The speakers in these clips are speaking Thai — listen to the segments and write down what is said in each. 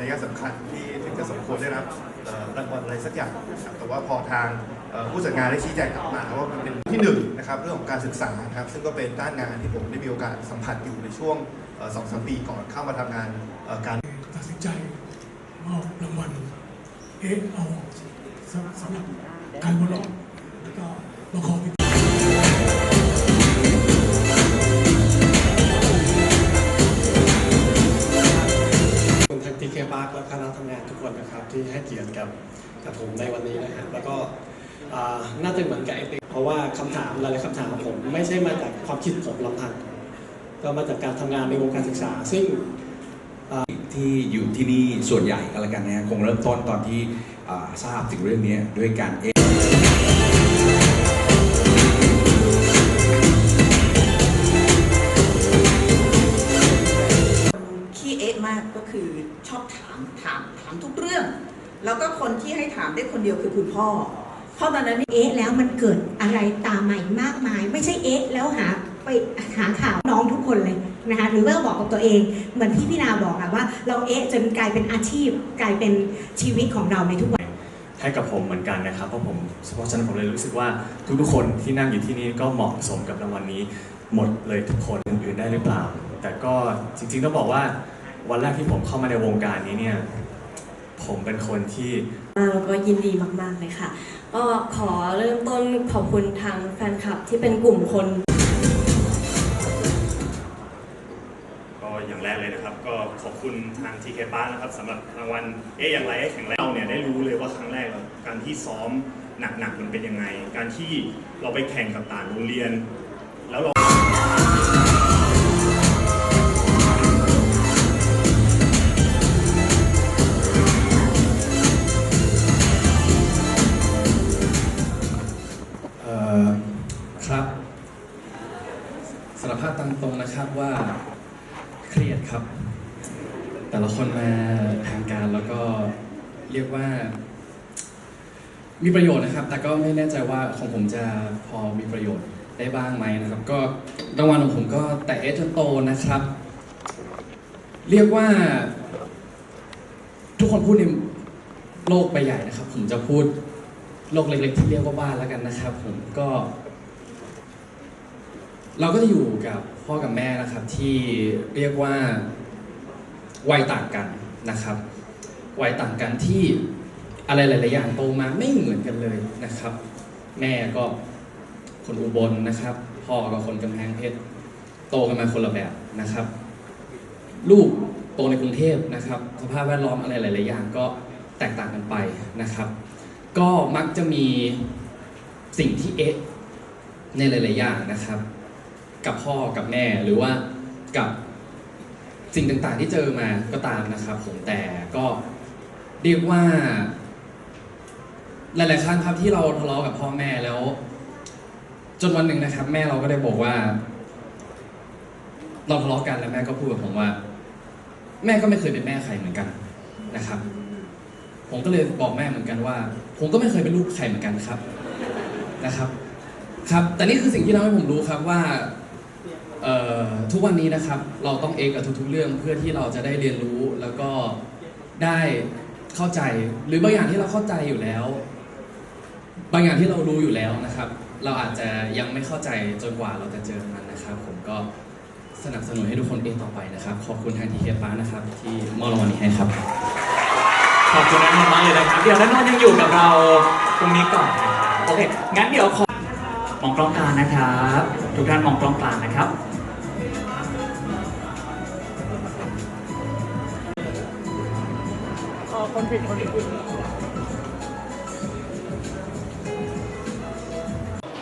ระยะสำคัญที่ถึงจะสมควรได้รับรางวัลอะไรสักอย่างนะครับแต่ว่าพอทางผู้จัดงานได้ชี้แจงกลับมาว่ามันเป็นที่หนึ่งนะครับเรื่องของการศึกษาครับซึ่งก็เป็นด้านงานที่ผมได้มีโอกาสสัมผัสอยู่ในช่วงสองสามปีก่อนเข้ามาทำงานการตัดสินใจมอบรางวัลเอเอาสำหรับการบอลล็ แล้วก็อ่าน่าจะเหมือนกับไอติเพราะว่าคำถามหลายๆคำถามของผมไม่ใช่มาจากความคิดผมลำพังก็มาจากการทำงานในวงการศึกษา ซึ่งที่อยู่ที่นี่ส่วนใหญ่ก็แล้วกันนะฮะคงเริ่มต้นตอนที่ทราบถึงเรื่องนี้ด้วยการเอามได้คนเดียวคือคุณพ่อ เพราะตอนนั้นเอ๊ะแล้วมันเกิดอะไรตามมาอีกมากมาย ไม่ใช่เอ๊ะแล้วหาไปหาข่าวน้องทุกคนเลยนะคะหรือว่าบอกกับตัวเองเหมือนที่พี่นาบอกอะว่า เราเอ๊ะจนกลายเป็นอาชีพ กลายเป็นชีวิตของเราในทุกวันให้กับผมเหมือนกันนะครับเพราะผมเพราะฉะนั้นผมเลยรู้สึกว่าทุกๆคนที่นั่งอยู่ที่นี่ก็เหมาะสมกับรางวัลนี้ หมดเลยทุกคนอื่นๆได้หรือเปล่า แต่ก็จริงๆต้องบอกว่าวันแรกที่ผมเข้ามาในวงการนี้เนี่ย ผมเป็นคนที่แล้วก็ยินดีมาก ๆ เลยค่ะ ก็ขอเริ่มต้นขอบคุณทางแฟนคลับที่เป็นกลุ่มคน ก็อย่างแรกเลยนะครับ ก็ขอบคุณทาง TK b a r นะครับสำหรับรางวัลเอ๊ะอย่างไรให้แข็งแรงเราเนี่ยได้รู้เลยว่าครั้งแรกเราการที่ซ้อมหนักๆมันเป็นยังไง การที่เราไปแข่งกับต่างโรงเรียน แล้วเรา ครับสารภาพตามตรงนะครับว่าเครียดครับ แต่ละคนมาทางการแล้วก็เรียกว่า มีประโยชน์นะครับ แต่ก็ไม่แน่ใจว่าของผมจะพอมีประโยชน์ได้บ้างไหมนะครับ ก็รางวัลของผมก็แต่เอจนโตนะครับ เรียกว่า ทุกคนพูดในโลกใบใหญ่นะครับ ผมจะพูดโลกเล็กๆที่เรียกว่าบ้านแล้วกันนะครับ ผมก็ เราก็จะอยู่กับพ่อกับแม่นะครับที่เรียกว่าวัยต่างกันนะครับวัยต่างกันที่อะไรหลายๆอย่างโตมาไม่เหมือนกันเลยนะครับ แม่ก็คนอุบลนะครับ พ่อก็คนกำแพงเพชรโตกันมาคนละแบบนะครับ ลูกโตในกรุงเทพนะครับ สภาพแวดล้อมอะไรหลาย ๆ อย่างก็แตกต่างกันไปนะครับ ก็มักจะมีสิ่งที่เอ๊ะในหลาย ๆ อย่างนะครับ กับพ่อกับแม่หรือว่ากับสิ่งต่างๆ ที่เจอมาก็ตามนะครับ ผมแต่ก็เรียกว่า หลายๆครั้งครับที่เราทะเลาะกับพ่อแม่แล้ว จนวันหนึ่งนะครับ แม่เราก็ได้บอกว่า เราทะเลาะกันแล้วแม่ก็พูดกับผมว่า แม่ก็ไม่เคยเป็นแม่ใครเหมือนกันนะครับ ผมก็เลยบอกแม่เหมือนกันว่า ผมก็ไม่เคยเป็นลูกใครเหมือนกันครับนะครับ ครับ แต่นี่คือสิ่งที่ทำให้ผมรู้ครับว่า ทุกวันนี้นะครับ เราต้องเอกกับทุกๆเรื่องเพื่อที่เราจะได้เรียนรู้แล้วก็ได้เข้าใจหรือบางอย่างที่เราเข้าใจอยู่แล้ว บางอย่างที่เรารู้อยู่แล้วนะครับ เราอาจจะยังไม่เข้าใจจนกว่าเราจะเจอมันนะครับ ผมก็สนับสนุนให้ทุกคนเองต่อไปนะครับ ขอบคุณทางทีเคฟ้านะครับ ที่มอบรางวัลนี้ให้ครับ ขอบคุณนันนท์มากเลยนะครับ เดี๋ยวนันนท์ยังอยู่กับเราตรงนี้ก่อนนะครับโอเคงั้นเดี๋ยวขอมองกล้องกลางนะครับ ทุกท่านมองกล้องกลางนะครับ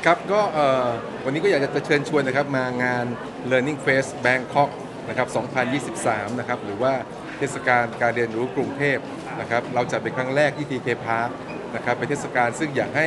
ครับก็วันนี้ก็อยากจะเชิญชวนนะครับมางาน Learning Fest Bangkok นะครับ 2023 นะครับ หรือว่าเทศกาลการเรียนรู้กรุงเทพนะครับ เราจัดเป็นครั้งแรกที่ TK Park นะครับ เป็นเทศกาลซึ่งอยากให้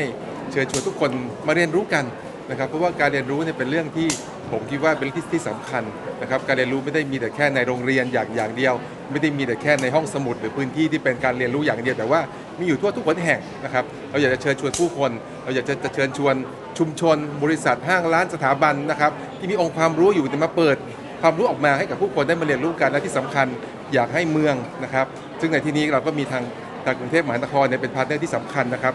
เชิญชวนทุกคนมาเรียนรู้กันนะครับ เพราะว่าการเรียนรู้เนี่ยเป็นเรื่องที่ ผมคิดว่าเป็นเรื่องที่ที่สำคัญนะครับการเรียนรู้ไม่ได้มีแต่แค่ในโรงเรียนอย่างอย่างเดียว ไม่ได้มีแต่แค่ในห้องสมุด หรือพื้นที่ที่เป็นการเรียนรู้อย่างเดียวแต่ว่ามีอยู่ทั่วทุกคนแห่งนะครับเราอยากจะเชิญชวนผู้คน เราอยากจะเชิญชวนชุมชน บริษัทห้างร้านสถาบันนะครับที่มีองค์ความรู้อยู่แต่มาเปิด ความรู้ออกมาให้กับผู้คนได้มาเรียนรู้กันและที่สำคัญอยากให้เมืองนะครับ ซึ่งในที่นี้เราก็มีทางทางกรุงเทพมหานครเนี่ยเป็นพาร์ทเนอร์ที่สำคัญนะครับ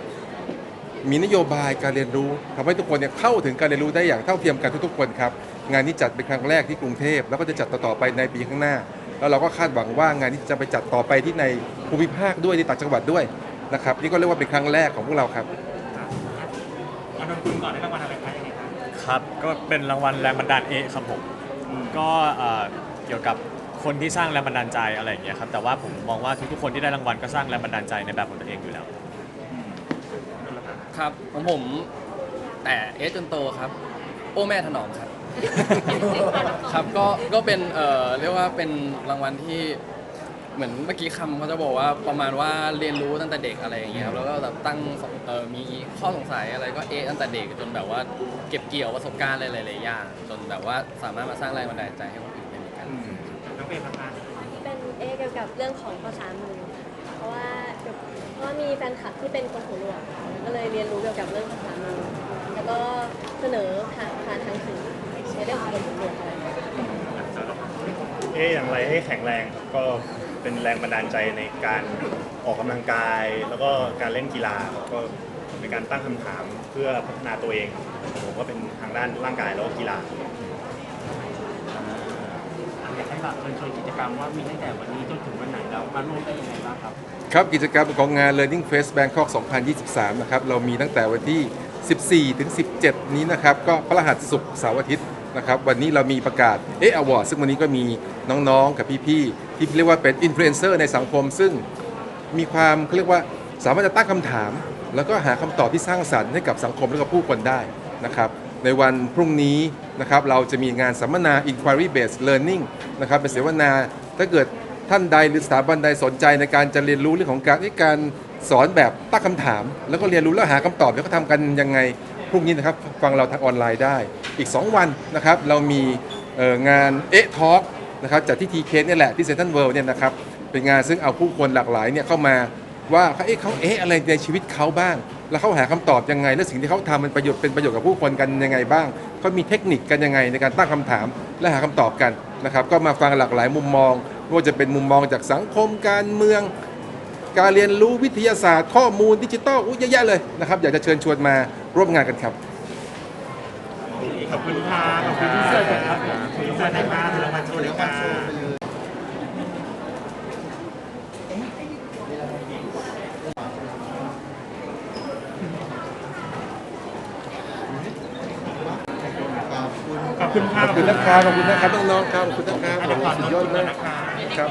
มีนโยบายการเรียนรู้ทำให้ทุกคนเนี่ยเข้าถึงการเรียนรู้ได้อย่างเท่าเทียมกันทุกๆคนครับงานนี้จัดเป็นครั้งแรกที่กรุงเทพแล้วก็จะจัดต่อๆไปในปีข้างหน้า แล้วเราก็คาดหวังว่างานนี้จะไปจัดต่อไปที่ในภูมิภาคด้วยในต่างจังหวัดด้วยนะครับนี่ก็เรียกว่าเป็นครั้งแรกของพวกเราครับครับ ก็เป็นรางวัลแรงบันดาลเอะครับผมก็เอ่อเกี่ยวกับคนที่สร้างแรงบันดาลใจอะไรอย่างเงี้ยครับแต่ว่าผมมองว่าทุกๆคนที่ได้รางวัลก็สร้างแรงบันดาลใจในแบบของตัวเองอยู่แล้ว ครับของผมแต่เอสจนโตครับ โอ้แม่ถนอมครับ ครับก็ก็เป็นเอ่อเรียกว่าเป็นรางวัลที่เหมือนเมื่อกี้คำเขาจะบอกว่าประมาณว่าเรียนรู้ตั้งแต่เด็กอะไรอย่างเงี้ยครับแล้วก็แบบตั้งเอ่อมีข้อสงสัยอะไรก็เอะตั้งแต่เด็กจนแบบว่าเก็บเกี่ยวประสบการณ์อะไรหลายๆอย่างจนแบบว่าสามารถมาสร้างแรงบันดาลใจให้คนอื่นได้เหมือนกันเป็นเอเกี่ยวกับเรื่องของภาษามือ เพราะว่า เพราะว่ามีแฟนคลับที่เป็นคนหูหนวกก็เลยเรียนรู้เกี่ยวกับเรื่องภาษามือแล้วก็เสนอผ่านผ่านทางสื่อในเรื่องของคนหูหนวกอะไรอย่างเงี้ย เอ๊ะอย่างไรให้แข็งแรงครับก็เป็นแรงบันดาลใจในการออกกำลังกาย แล้วก็การเล่นกีฬาครับก็เป็นการตั้งคำถามเพื่อพัฒนาตัวเองผมก็เป็นทางด้านร่างกายแล้วก็กีฬา อยากเชิญชวนกิจกรรมว่ามีตั้งแต่วันนี้จนถึงวันไหนแล้วมาร่วมได้ยังไงบ้างครับ ครับกิจกรรมของงาน Learning Fest Bangkok 2023 นะครับ เรามีตั้งแต่วันที่ 14 ถึง 17 นี้นะครับ ก็พระรหัสศุกร์เสาร์อาทิตย์นะครับวันนี้เรามีประกาศเออวอร์ดซึ่งวันนี้ก็มีน้องๆ กับพี่ๆ ที่เรียกว่าเป็นอินฟลูเอนเซอร์ในสังคม ซึ่งมีความเขาเรียกว่าสามารถจะตั้งคำถาม แล้วก็หาคำตอบที่สร้างสรรค์ให้กับสังคมและกับผู้คนได้นะครับ ในวันพรุ่งนี้นะครับเราจะมีงานสัมมนา Inquiry Based Learning นะครับเป็นเสวนาถ้าเกิดท่านใดหรือสถาบันใดสนใจในการจะเรียนรู้เรื่องของการการสอนแบบตั้งคำถาม แล้วก็เรียนรู้แล้วหาคำตอบแล้วก็ทำกันยังไงพรุ่งนี้นะครับฟังเราทางออนไลน์ได้ อีก 2 วันนะครับเรามีงานเอะทอล์กนะครับจากที่ทีเคสนี่ยแหละที่เซนทรัลเวิลด์เนี่ยนะครับเป็นงานซึ่งเอาผู้คนหลากหลายเนี่ยเข้ามา ว่าเขาเอ๊ะเขาเอ๊ะอะไรในชีวิตเขาบ้าง แล้วเขาหาคำตอบยังไง และสิ่งที่เขาทำมันประโยชน์เป็นประโยชน์กับผู้คนกันยังไงบ้างเขามีเทคนิคกันยังไงในการตั้งคำถาม และหาคำตอบกันนะครับ ก็มาฟังหลากหลายมุมมองไม่ว่าจะเป็นมุมมองจากสังคมการเมือง การเรียนรู้วิทยาศาสตร์ ข้อมูลดิจิทัลอุ๊ยเยอะแยะเลยนะครับอยากจะเชิญชวนมาร่วมงานกันครับขอบคุณค่ะขอบคุณที่เสิร์ฟครับที่เสิร์ฟในมาถือรางวัลโชว์เลยค่ะ คุณค่ะขอบคุณนะครับขอบคุณนะครับน้องๆครับขอบคุณนะครับเดี๋ยวก่อนสุดน้องยอดคุณมากนะคะครับ